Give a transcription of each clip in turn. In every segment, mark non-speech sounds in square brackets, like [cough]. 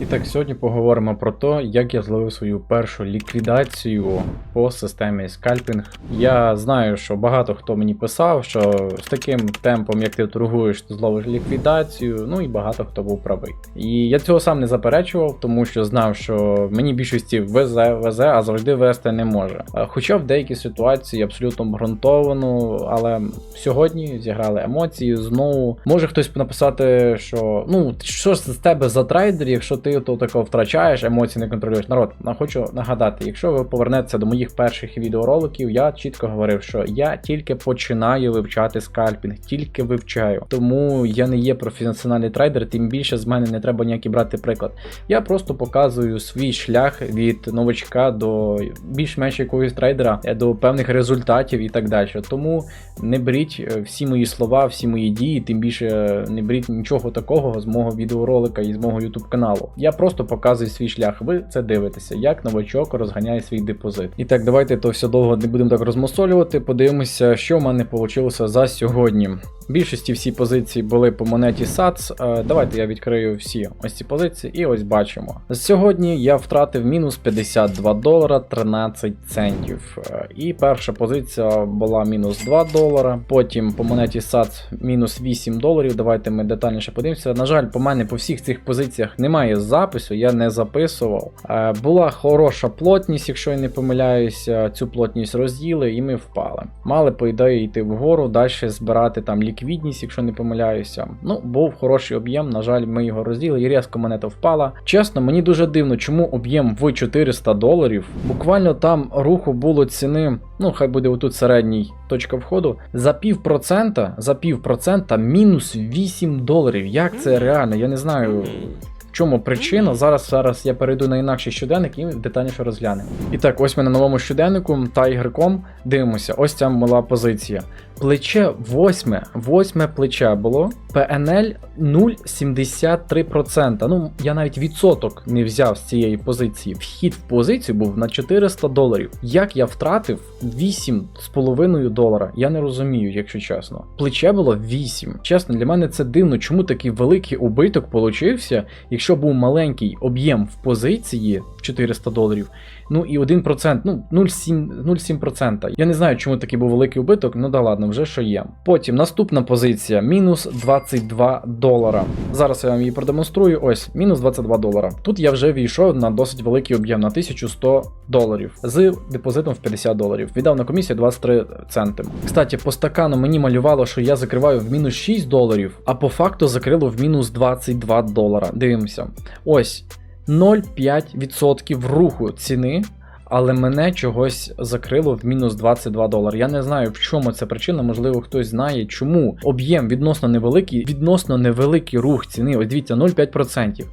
І так, сьогодні поговоримо про те, як я зловив свою першу ліквідацію по системі скальпінг. Я знаю, що багато хто мені писав, що з таким темпом, як ти торгуєш, ти зловиш ліквідацію. Ну і багато хто був правий. І я цього сам не заперечував, тому що знав, що мені більшості везе, везе, а завжди вести не може. Е, Хоча в деякій ситуації абсолютно обґрунтовано, але сьогодні зіграли емоції знову. Може хтось написати, що ну що ж з тебе за трейдер, якщо ти то тако втрачаєш, емоції не контролюєш. Народ, хочу нагадати, якщо ви повернетеся до моїх перших відеороликів, я чітко говорив, що я тільки починаю вивчати скальпінг, тільки вивчаю. Тому я не є професіональний трейдер, тим більше з мене не треба ніякий брати приклад. Я просто показую свій шлях від новачка до більш-менш якогось трейдера е, до певних результатів і так далі. Тому не беріть е, всі мої слова, всі мої дії, тим більше е, не беріть нічого такого з мого відеоролика і з мого YouTube каналу. Я просто показую свій шлях. Ви це дивитеся, як новачок розганяє свій депозит. І так, давайте то все довго не будемо так розмосолювати. Подивимося, що в мене вийшло за сьогодні. Більшості всі позиції були по монеті SATS. Е, Давайте я відкрию всі ось ці позиції і ось бачимо. Сьогодні я втратив мінус 52 долара 13 центів. Е, І перша позиція була мінус 2 долара. Потім по монеті SATS мінус 8 доларів. Давайте ми детальніше подивимося. На жаль, по мене по всіх цих позиціях немає запису, я не записував. Е, Була хороша плотність, якщо я не помиляюся. Цю плотність розділи і ми впали. Мали, по ідеї, йти вгору, далі збирати там ліквідність, якщо не помиляюся. Ну, був хороший об'єм, на жаль, ми його розділи, і різко монета впала. Чесно, мені дуже дивно, чому об'єм в 400 доларів. Буквально там руху було ціни, ну хай буде отут середній точка входу. За пів процента, за пів процента мінус 8 доларів. Як це реально? Я не знаю. Чому причина? Зараз зараз я перейду на інакший щоденник і детальніше розглянемо. І так, ось ми на новому щоденнику та ігреком дивимося. Ось ця мала позиція. Плече восьме, восьме плече було. ПНЛ 0,73%. Ну, я навіть відсоток не взяв з цієї позиції. Вхід в позицію був на 400 доларів. Як я втратив 8,5 долара? Я не розумію, якщо чесно. Плече було 8. Чесно, для мене це дивно, чому такий великий убиток получився, якщо був маленький об'єм в позиції 400 доларів. Ну і 1%, ну 0,7%. 0,7%. Я не знаю, чому такий був великий убиток, ну да ладно, вже що є. Потім наступна позиція мінус 22 долара. Зараз я вам її продемонструю. Ось, мінус 22 долара. Тут я вже війшов на досить великий об'єм на 1100 доларів з депозитом в 50 доларів. Віддав на комісію 23 центи. Кстати, по стакану мені малювало, що я закриваю в мінус 6 доларів, а по факту закрило в мінус 22 долара. Дивимося. Ось. 0,5% руху ціни, але мене чогось закрило в мінус 22 долари. Я не знаю, в чому це причина, можливо, хтось знає, чому об'єм відносно невеликий, відносно невеликий рух ціни. Ось дивіться, 0,5%.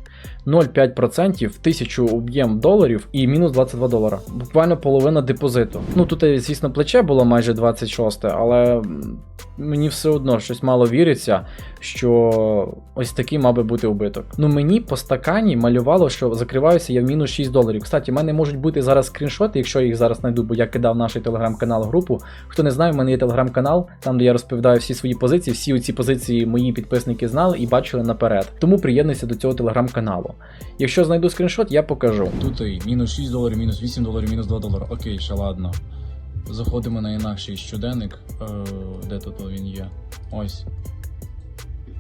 0,5% в 1000 об'єм доларів і мінус 22 долара. Буквально половина депозиту. Ну тут, е, звісно, плече було майже 26, але мені все одно щось мало віриться, що ось такий мав би бути убиток. Ну мені по стакані малювало, що закриваюся я в мінус 6 доларів. Кстати, в мене можуть бути зараз скріншоти, якщо я їх зараз знайду, бо я кидав наш телеграм-канал групу. Хто не знає, в мене є телеграм-канал, там де я розповідаю всі свої позиції. Всі ці позиції мої підписники знали і бачили наперед. Тому приєднуйся до цього телеграм-каналу. Якщо знайду скріншот, я покажу. Тут і мінус 6 доларів, мінус 8 доларів, мінус 2 долари. Окей, ще ладно. Заходимо на інакший щоденник. Е, де тут він є? Ось.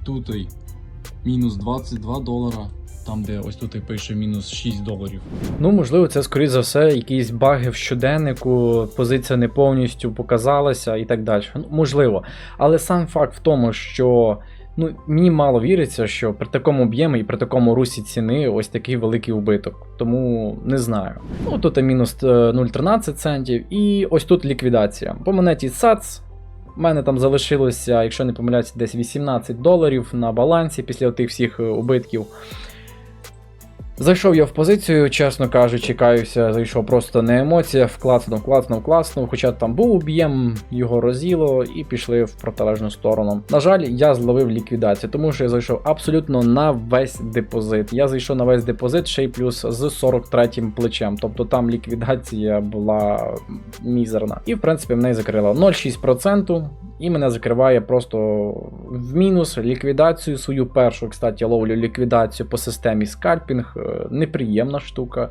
Тут і мінус 22 долара. Там, де ось тут і пише мінус 6 доларів. Ну, можливо, це скоріш за все, якісь баги в щоденнику, позиція не повністю показалася і так далі. Ну, можливо. Але сам факт в тому, що ну, мені мало віриться, що при такому об'ємі і при такому русі ціни ось такий великий убиток. Тому не знаю. Ну, тут і мінус е, 0,13 центів, і ось тут ліквідація. По монеті SATS. У мене там залишилося, якщо не помиляюся, десь 18 доларів на балансі після тих всіх е, убитків. Зайшов я в позицію, чесно кажучи, каюся, зайшов просто на емоціях, клацнув, клацнув, клацнув, хоча там був об'єм, його розіло і пішли в протилежну сторону. На жаль, я зловив ліквідацію, тому що я зайшов абсолютно на весь депозит. Я зайшов на весь депозит ще й плюс з 43-м плечем, тобто там ліквідація була мізерна. І в принципі в неї закрила 0,6%. І мене закриває просто в мінус ліквідацію свою першу, кстати, ловлю ліквідацію по системі скальпінг. Е, Неприємна штука.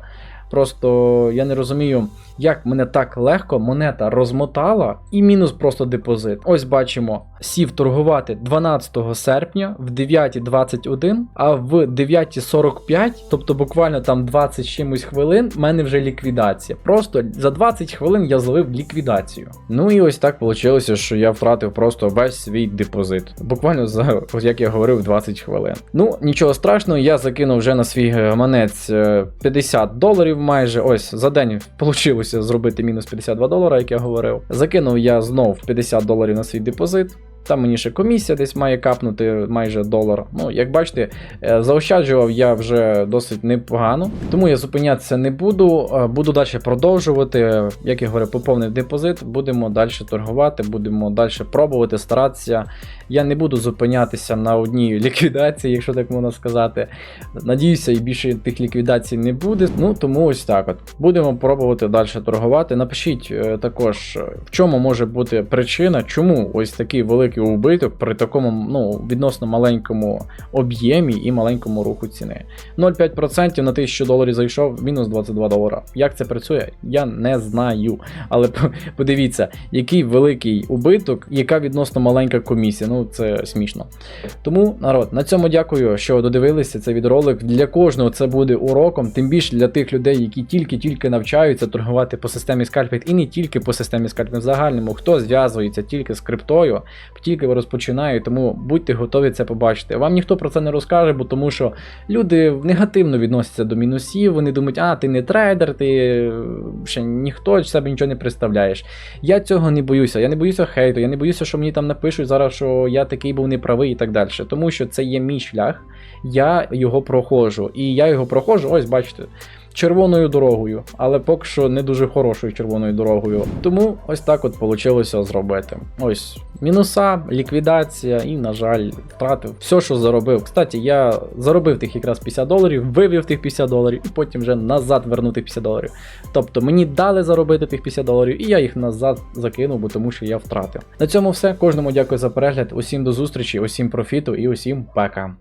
Просто я не розумію, як мене так легко монета розмотала і мінус просто депозит. Ось бачимо, сів торгувати 12 серпня в 9.21, а в 9.45, тобто буквально там 20 чимось хвилин, в мене вже ліквідація. Просто за 20 хвилин я зловив ліквідацію. Ну і ось так вийшло, що я втратив просто весь свій депозит. Буквально за, як я говорив, 20 хвилин. Ну, нічого страшного, я закинув вже на свій гаманець е, 50 доларів майже. Ось за день вийшло зробити мінус 52 долара, як я говорив. Закинув я знов 50 доларів на свій депозит. Там мені ще комісія десь має капнути майже долар. Ну, як бачите, е, заощаджував я вже досить непогано, тому я зупинятися не буду. Буду далі продовжувати. Як я говорю, поповнив депозит, будемо далі торгувати, будемо далі пробувати, старатися. Я не буду зупинятися на одній [laughs] ліквідації, якщо так можна сказати. Надіюся, і більше тих ліквідацій не буде. Ну тому ось так. От будемо пробувати далі торгувати. Напишіть е, також, е, в чому може бути причина, чому ось такий великий убиток при такому ну, відносно маленькому об'ємі і маленькому руху ціни. 0,5% на 1000 доларів зайшов, мінус 22 долара. Як це працює? Я не знаю. Але подивіться, який великий убиток, яка відносно маленька комісія. Ну це смішно. Тому, народ, на цьому дякую, що додивилися цей відеоролик. Для кожного це буде уроком, тим більше для тих людей, які тільки-тільки навчаються торгувати по системі скальпінг і не тільки по системі скальпінг в загальному, хто зв'язується тільки з криптою, тільки розпочинає, тому будьте готові це побачити. Вам ніхто про це не розкаже, бо тому що люди негативно відносяться до мінусів. Вони думають, а ти не трейдер, ти е, ще ніхто себе нічого не представляєш. Я цього не боюся. Я не боюся хейту, я не боюся, що мені там напишуть зараз, що я такий був неправий і так далі. Тому що це є мій шлях, я його проходжу. І я його проходжу, ось бачите. Червоною дорогою, але поки що не дуже хорошою червоною дорогою. Тому ось так от вийшло зробити. Ось мінуса, ліквідація і, на жаль, втратив все, що заробив. Кстати, я заробив тих якраз 50 доларів, вивів тих 50 доларів і потім вже назад вернув тих 50 доларів. Тобто мені дали заробити тих 50 доларів, і я їх назад закинув, бо тому що я втратив. На цьому все. Кожному дякую за перегляд. Усім до зустрічі, усім профіту і усім пока.